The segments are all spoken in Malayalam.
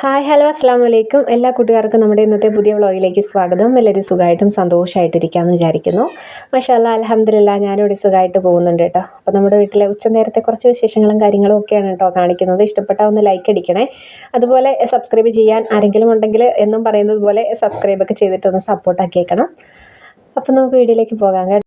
ഹായ് ഹലോ അസ്സാം വലൈക്കും എല്ലാ കൂട്ടുകാർക്കും നമ്മുടെ ഇന്നത്തെ പുതിയ വ്ളോഗിലേക്ക് സ്വാഗതം. എല്ലാവരും സുഖമായിട്ടും സന്തോഷമായിട്ടിരിക്കാമെന്ന് വിചാരിക്കുന്നു. മഷാല്ല അലഹമ്മദില്ല ഞാനിവിടെ സുഖമായിട്ട് പോകുന്നുണ്ട് കേട്ടോ. അപ്പോൾ നമ്മുടെ വീട്ടിലെ ഉച്ച നേരത്തെ കുറച്ച് വിശേഷങ്ങളും കാര്യങ്ങളും ഒക്കെയാണ് കേട്ടോ കാണിക്കുന്നത്. ഇഷ്ടപ്പെട്ടാൽ ഒന്ന് ലൈക്ക് അടിക്കണേ. അതുപോലെ സബ്സ്ക്രൈബ് ചെയ്യാൻ ആരെങ്കിലും ഉണ്ടെങ്കിൽ എന്നും പറയുന്നത് പോലെ സബ്സ്ക്രൈബൊക്കെ ചെയ്തിട്ടൊന്ന് സപ്പോർട്ടാക്കിയേക്കണം അപ്പോൾ നമുക്ക് വീഡിയോയിലേക്ക് പോകാം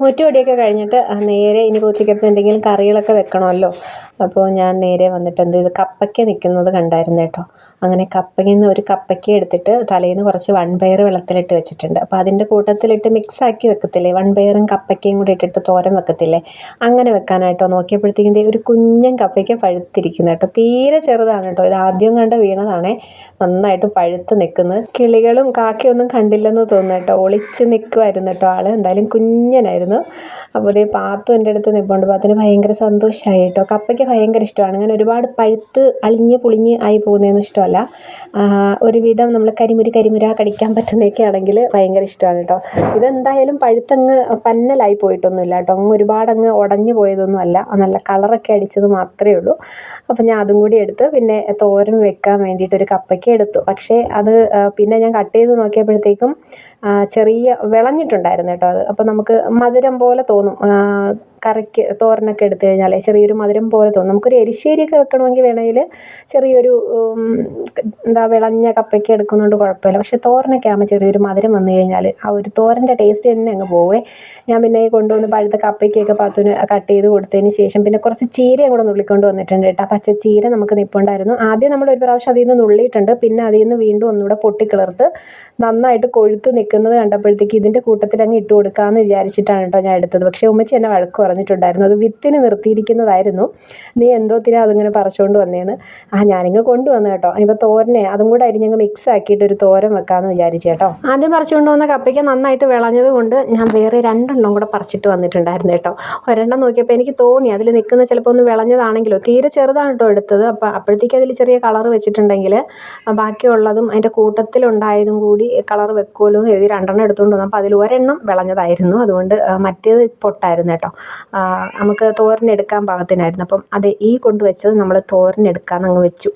കേട്ടോ മുറ്റുപടിയൊക്കെ കഴിഞ്ഞിട്ട് നേരെ ഇനി ഉച്ചക്കത്തെ എന്തെങ്കിലും കറികളൊക്കെ വെക്കണമല്ലോ. അപ്പോൾ ഞാൻ നേരെ വന്നിട്ട് എന്ത് ചെയ്തു? കപ്പയ്ക്ക നിൽക്കുന്നത് കണ്ടായിരുന്നു കേട്ടോ. അങ്ങനെ കപ്പയിൽ നിന്ന് ഒരു കപ്പയ്ക്ക എടുത്തിട്ട് തലേന്ന് കുറച്ച് വൺപയർ വെള്ളത്തിലിട്ട് വെച്ചിട്ടുണ്ട്. അപ്പോൾ അതിന്റെ കൂട്ടത്തിലിട്ട് മിക്സ് ആക്കി വെക്കത്തില്ലേ? വൺപയറും കപ്പയ്ക്കയും കൂടി ഇട്ടിട്ട് തോരൻ വെക്കത്തില്ലേ? അങ്ങനെ വെക്കാനായിട്ടോ. നോക്കിയപ്പോഴത്തേക്കും ഒരു കുഞ്ഞൻ കപ്പയ്ക്ക പഴുത്തിരിക്കുന്നത് കേട്ടോ. തീരെ ചെറുതാണ് കേട്ടോ. ഇത് ആദ്യം കണ്ട വീണതാണേ. നന്നായിട്ട് പഴുത്ത് നിൽക്കുന്നത്. കിളികളും കാക്കയൊന്നും കണ്ടില്ലെന്ന് തോന്നുന്നു കേട്ടോ. ഒളിച്ച് നിൽക്കുമായിരുന്നു കേട്ടോ ആൾ എന്തായാലും കുഞ്ഞനായിരുന്നു. അപ്പോൾ ഇതേ പാത്തു എന്റെ അടുത്ത് നിൽപ്പുണ്ട് പാത്തിന് ഭയങ്കര സന്തോഷമായി കേട്ടോ. കപ്പയ്ക്ക് ഭയങ്കര ഇഷ്ടമാണ്. അങ്ങനെ ഒരുപാട് പഴുത്ത് അളിഞ്ഞ് പുളിഞ്ഞ് ആയി പോകുന്നതൊന്നും ഇഷ്ടമല്ല. ഒരുവിധം നമ്മൾ കരിമുരി കരിമുര കടിക്കാൻ പറ്റുന്നതൊക്കെ ആണെങ്കിൽ ഭയങ്കര ഇഷ്ടമാണ് കേട്ടോ. ഇതെന്തായാലും പഴുത്തങ്ങ് പന്നലായി പോയിട്ടൊന്നുമില്ല കേട്ടോ. അങ്ങ് ഒരുപാട് അങ്ങ് ഉടഞ്ഞു പോയതൊന്നും അല്ല. നല്ല കളറൊക്കെ അടിച്ചത് മാത്രമേ ഉള്ളൂ. അപ്പോൾ ഞാൻ അതും കൂടി എടുത്ത് പിന്നെ തോരൻ വെക്കാൻ വേണ്ടിയിട്ട് ഒരു കപ്പയ്ക്ക് എടുത്തു. പക്ഷേ അത് പിന്നെ ഞാൻ കട്ട് ചെയ്ത് നോക്കിയപ്പോഴത്തേക്കും ചെറിയ വിളഞ്ഞിട്ടുണ്ടായിരുന്നു കേട്ടോ അത്. അപ്പോൾ നമുക്ക് മധുരം പോലെ തോന്നും. കറിക്ക് തോരനൊക്കെ എടുത്തു കഴിഞ്ഞാൽ ചെറിയൊരു മധുരം പോലെ തോന്നും. നമുക്കൊരു എരിശ്ശേരിയൊക്കെ വെക്കണമെങ്കിൽ വേണമെങ്കിൽ ചെറിയൊരു എന്താ വിളഞ്ഞ കപ്പയ്ക്ക എടുക്കുന്നതുകൊണ്ട് കുഴപ്പമില്ല. പക്ഷെ തോരനൊക്കെ ആകുമ്പോൾ ചെറിയൊരു മധുരം വന്നു കഴിഞ്ഞാൽ ആ ഒരു തോരന്റെ ടേസ്റ്റ് തന്നെ അങ്ങ് പോവേ. ഞാൻ പിന്നെ കൊണ്ടുവന്ന് പഴുത്ത കപ്പയ്ക്കൊക്കെ പാത്തുന് കട്ട് ചെയ്ത് കൊടുത്തതിന് ശേഷം പിന്നെ കുറച്ച് ചീരയും കൂടെ നുള്ളിക്കൊണ്ട് വന്നിട്ടുണ്ട് കേട്ടോ. പച്ച ചീര നമുക്ക് നിൽപ്പുണ്ടായിരുന്നു ആദ്യം നമ്മൾ ഒരു പ്രാവശ്യം അതിൽ നിന്ന് നുള്ളിയിട്ടുണ്ട്. പിന്നെ അതിൽ നിന്ന് വീണ്ടും ഒന്നുകൂടെ പൊട്ടിക്കിളർത്ത് നന്നായിട്ട് കൊഴുത്ത് നിൽക്കുന്നത് കണ്ടപ്പോഴത്തേക്ക് ഇതിന്റെ കൂട്ടത്തിൽ അങ്ങ് ഇട്ട് കൊടുക്കാമെന്ന് വിചാരിച്ചിട്ടാണ് കേട്ടോ ഞാൻ എടുത്തത്. പക്ഷേ ഉമ്മച്ചി എന്നെ വഴക്ക് പറഞ്ഞിട്ടുണ്ടായിരുന്നു. അത് വിത്തിന് നിർത്തിയിരിക്കുന്നതായിരുന്നു. നീ എന്തോത്തിനാ അതിങ്ങനെ പറിച്ചുകൊണ്ട് വന്നേന്ന്? ആ ഞാനിങ്ങ് കൊണ്ടുവന്നു കേട്ടോ. ഇപ്പോൾ തോരനെ അതും കൂടെ അരിഞ്ഞങ്ങ് മിക്സ് ആക്കിയിട്ട് ഒരു തോരൻ വെക്കാമെന്ന് വിചാരിച്ചു കേട്ടോ. ആദ്യം പറിച്ചുകൊണ്ട് വന്ന കപ്പയ്ക്ക് നന്നായിട്ട് വിളഞ്ഞത് കൊണ്ട് ഞാൻ വേറെ രണ്ടെണ്ണം കൂടെ പറിച്ചിട്ട് വന്നിട്ടുണ്ടായിരുന്നു കേട്ടോ. ഒരെണ്ണം നോക്കിയപ്പോൾ എനിക്ക് തോന്നി. അതിൽ നിൽക്കുന്ന ചിലപ്പോൾ ഒന്ന് വിളഞ്ഞതാണെങ്കിലോ. തീരെ ചെറുതാണ് കേട്ടോ എടുത്തത്. അപ്പോൾ അപ്പോഴത്തേക്ക് അതിൽ ചെറിയ കളർ വെച്ചിട്ടുണ്ടെങ്കിൽ ബാക്കിയുള്ളതും അതിന്റെ കൂട്ടത്തിലുണ്ടായതും കൂടി കളർ വെക്കുമല്ലോ എന്ന് എഴുതി രണ്ടെണ്ണം എടുത്തുകൊണ്ട് വന്നു അപ്പോൾ അതിൽ ഒരെണ്ണം വിളഞ്ഞതായിരുന്നു. അതുകൊണ്ട് മറ്റേത് പൊട്ടായിരുന്നു കേട്ടോ. നമുക്ക് തോരനെടുക്കാൻ പാകത്തിനായിരുന്നു. അപ്പം അത് ഈ കൊണ്ടുവച്ചത് നമ്മൾ തോരനെടുക്കാൻ അങ്ങ് വെച്ചു.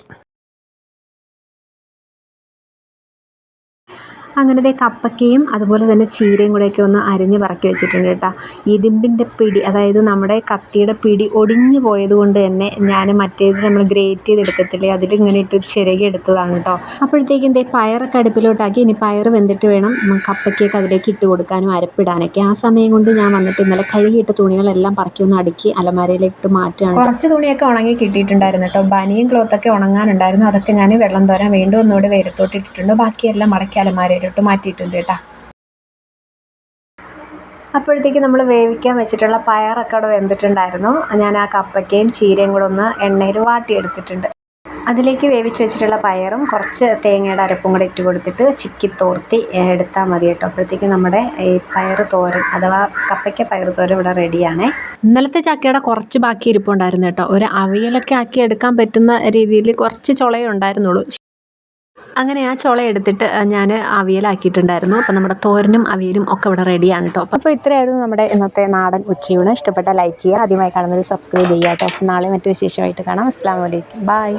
അങ്ങനെ ദേ കപ്പയ്ക്കയും അതുപോലെ തന്നെ ചീരയും കൂടെയൊക്കെ ഒന്ന് അരിഞ്ഞ് പറക്കി വെച്ചിട്ടുണ്ട് കേട്ടോ. ഇരുമ്പിന്റെ പിടി അതായത് നമ്മുടെ കത്തിയുടെ പിടി ഒടിഞ്ഞു പോയത് കൊണ്ട് തന്നെ ഞാൻ മറ്റേത് നമ്മൾ ഗ്രേറ്റ് ചെയ്തെടുക്കത്തില്ലേ അതിലിങ്ങനെ ഇട്ട് ചിരകി എടുത്തതാണ് കേട്ടോ. അപ്പോഴത്തേക്കും എന്തേ പയറൊക്കെ അടുപ്പിലോട്ടാക്കി ഇനി പയർ വെന്തിട്ട് വേണം കപ്പയ്ക്കൊക്കെ അതിലേക്ക് ഇട്ട് കൊടുക്കാനും അരപ്പിടാനൊക്കെ. ആ സമയം കൊണ്ട് ഞാൻ വന്നിട്ട് ഇന്നലെ കഴുകിയിട്ട തുണികളെല്ലാം പറക്കി ഒന്ന് അടുക്കി അലമാരയിലേക്ക് ഇട്ട് മാറ്റുകയാണ്. കുറച്ച് തുണിയൊക്കെ ഉണങ്ങി കിട്ടിയിട്ടുണ്ടായിരുന്നു കേട്ടോ. ബനിയും ക്ലോത്തൊക്കെ ഉണങ്ങാനുണ്ടായിരുന്നു. അതൊക്കെ ഞാൻ വെള്ളം തോരാൻ വീണ്ടും ഒന്നുകൂടെ വെയിലത്തോട്ടിട്ടിട്ടുണ്ട് ബാക്കിയെല്ലാം മടക്കി അലമാരയിൽ അതിലോട്ട് മാറ്റിയിട്ടുണ്ട് കേട്ടോ. അപ്പോഴത്തേക്ക് നമ്മൾ വേവിക്കാൻ വെച്ചിട്ടുള്ള പയറൊക്കെ അവിടെ വെന്തിട്ടുണ്ടായിരുന്നു. ഞാൻ ആ കപ്പയ്ക്കയും ചീരയും കൂടെ ഒന്ന് എണ്ണയിൽ വാട്ടിയെടുത്തിട്ടുണ്ട്. അതിലേക്ക് വേവിച്ച് വെച്ചിട്ടുള്ള പയറും കുറച്ച് തേങ്ങയുടെ അരപ്പും കൂടെ ഇട്ട് കൊടുത്തിട്ട് ചിക്കി തോർത്തി എടുത്താൽ മതി കേട്ടോ. അപ്പോഴത്തേക്ക് നമ്മുടെ ഈ പയർ തോരൻ അഥവാ കപ്പയ്ക്ക പയർ തോരൻ ഇവിടെ റെഡിയാണേ. ഇന്നലത്തെ ചക്കയുടെ കുറച്ച് ബാക്കി ഇരിപ്പുണ്ടായിരുന്നു കേട്ടോ. ഒരു അവിയലൊക്കെ ആക്കി എടുക്കാൻ പറ്റുന്ന രീതിയിൽ കുറച്ച് ചുളയേ ഉണ്ടായിരുന്നുള്ളൂ അങ്ങനെ ആ ചോള എടുത്തിട്ട് ഞാൻ അവിയലാക്കിയിട്ടുണ്ടായിരുന്നു. അപ്പോൾ നമ്മുടെ തോരനും അവിയലും ഒക്കെ ഇവിടെ റെഡിയാണ് കേട്ടോ അപ്പോൾ ഇത്രയായിരുന്നു നമ്മുടെ ഇന്നത്തെ നാടൻ ഉച്ചയൂണ്. ഇഷ്ടപ്പെട്ട ലൈക്ക് ചെയ്യുക. ആദ്യമായി കാണുന്നത് സബ്സ്ക്രൈബ് ചെയ്യുക കേട്ടോ നാളെ മറ്റു വിശേഷമായിട്ട് കാണാം. അസ്സാം വലൈക്കും ബായ്